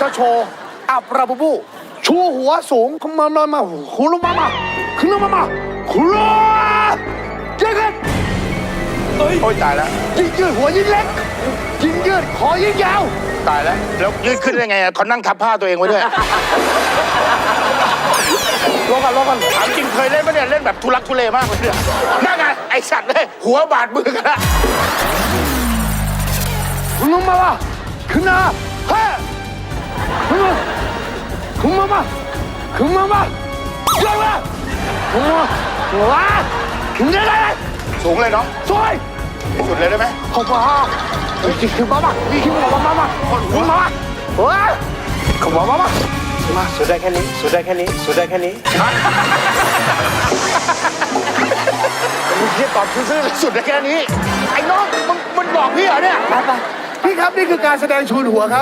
จะโชว์อับราบูบู ชูหัวสูงขึ้นมามามาคุรุมามาขึ้นมามาคุรุเจ๊กันโอ้ยตายแล้วยิ่งยืดหัวยิ่งเล็กยิ่งยืดคอยิ่งยาว ตายแล้ว แล้วยืดขึ้นได้ไงอะเขานั่งทับผ้าตัวเองไว้ด้วยลงกันลงกันถามจริงเคยเล่นไหมเนี่ยเล่นแบบทุลักทุเลมากเลยเนี่ยนั่นไงไอสัตว์เลยหัวบาดมือกันละขึ้นมามาขึ้นมา 금마마 금마마 금마마 금마마 와 김대단 สูงเลยเนาะ 소이 สุดเลยได้ไหมหกห้거봐 이게 금마마 금마마마 금마마 와 금마마마 มาสุดได้แค่นี้ สุดได้แค่นี้ สุดได้แค่นี้มึงเรียกตอบซื่อสุดได้แค่นี้ ไอ้น้องมึงมึงบอกพี่เหรอเนี่ย พี่ครับนี่คือการแสดงชูนหัวครับ